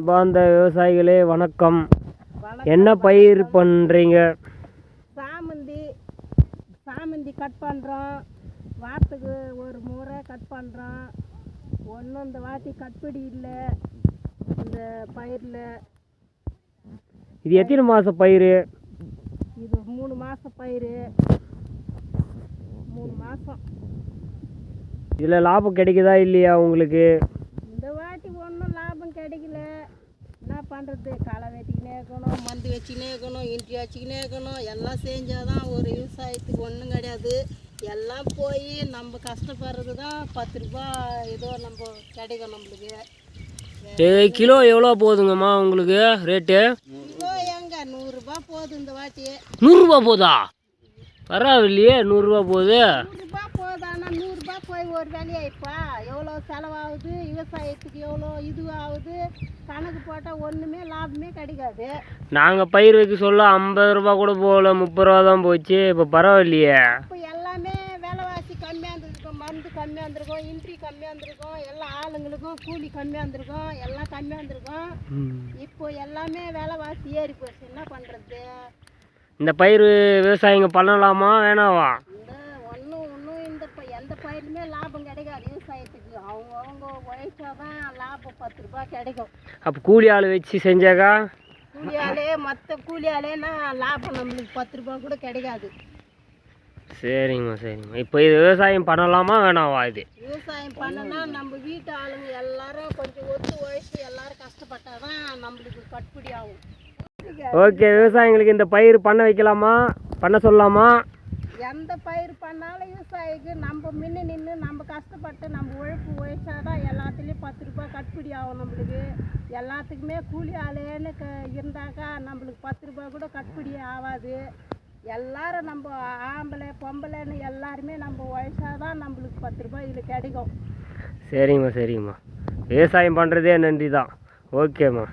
அன்பார்ந்த விவசாயிகளே வணக்கம். என்ன பயிர் பண்ணுறீங்க சாமந்தி சாமந்தி கட் பண்ணுறோம் வாரத்துக்கு ஒரு முறை கட் பண்ணுறோம் ஒன்றும் இந்த வாட்டி கட்படி இல்லை. இந்த பயிரில். இது எத்தனை மாத பயிர்? இது மூணு மாதம் பயிர். மூணு மாதம் இதில் லாபம் கிடைக்குதா இல்லையா உங்களுக்கு இந்த வாட்டி ஒன்றும் லாபம் கிடைக்கல என்ன பண்ணுறது களை வெட்டிக்கினே இருக்கணும் மந்து வச்சுக்கினே இருக்கணும் இன்ட்ரி வச்சுக்கினே இருக்கணும். எல்லாம் செஞ்சாதான் ஒரு விவசாயத்துக்கு ஒன்றும் கிடையாது. எல்லாம் போய் நம்ம கஷ்டப்படுறது தான் பத்து ரூபா ஏதோ நம்ம கிடைக்கும் நம்மளுக்கு. கிலோ எவ்வளோ போகுதுங்கம்மா உங்களுக்கு ரேட்டு? கிலோ எங்க? நூறுரூபா போகுது இந்த வாட்டி. நூறுரூபா போதா? பரவாயில்லையே போகுது நூறுரூபா போகுது. ஆனால் போய் ஒரு வேலையாயிப்பா எவ்வளோ செலவாகுது? விவசாயத்துக்கு எவ்வளோ இது ஆகுது கணக்கு போட்டால் ஒன்றுமே லாபமே கிடைக்காது. நாங்கள் பயிர் வைக்க சொல்ல ஐம்பது ரூபா கூட போகல முப்பது ரூபா தான் போச்சு. இப்போ பரவாயில்லையே. இப்போ எல்லாமே விலைவாசி கம்மியாக இருந்திருக்கும். மருந்து கம்மியாக இருந்திருக்கும். இன்ட்ரி கம்மியாக இருந்திருக்கும். எல்லா ஆளுங்களுக்கும் கூலி கம்மியாக இருந்திருக்கும். எல்லாம் கம்மியாக இருந்திருக்கும். இப்போ எல்லாமே விலைவாசி ஏறி போச்சு. என்ன பண்ணுறது இந்த பயிர் விவசாயிங்க பண்ணலாமா? வேணாவா இந்த ஒன்றும் ஒன்றும் இந்த ப- எந்த பயிருமே லாபம் கிடைக்காது விவசாயத்துக்கு அவங்க அவங்க உழைச்சா தான் லாபம் பத்து ரூபாய் கிடைக்கும் அப்போ கூலி ஆள் வச்சு செஞ்சாக்கா? கூலி ஆளே மற்ற கூலி ஆளேன்னா லாபம் நம்மளுக்கு பத்து ரூபாய் கூட கிடைக்காது சரிங்கம்மா சரிங்கம்மா இப்போ இது விவசாயம் பண்ணலாமா வேணாவா இது? விவசாயம் பண்ணனா நம்ம வீட்டு ஆளுங்க எல்லாரும் கொஞ்சம் ஒத்து உழைச்சி எல்லாரும் கஷ்டப்பட்டாதான் நம்மளுக்கு கட்டுப்படி ஆகும். ஓகே விவசாயிங்களுக்கு இந்த பயிர் பண்ண வைக்கலாமா? பண்ண சொல்லலாமா? எந்த பயிர் பண்ணாலும் விவசாயிக்கு நம்ம முன்ன நின்று நம்ம கஷ்டப்பட்டு நம்ம உழைப்பு உழைச்சாதான் எல்லாத்துலேயும் பத்து ரூபாய் கட்டுப்படி ஆகும் நம்மளுக்கு. எல்லாத்துக்குமே கூலி ஆளேன்னு க இருந்தாக்கா நம்மளுக்கு பத்து ரூபாய் கூட கட்டுப்படி ஆகாது. எல்லாரும் நம்ம ஆம்பளை பொம்பளைன்னு எல்லாருமே நம்ம உழைச்சாதான் நம்மளுக்கு பத்து ரூபாய் இதில் கிடைக்கும். சரிங்கம்மா சரிங்கம்மா விவசாயம் பண்ணுறதே நன்றி தான் ஓகேம்மா.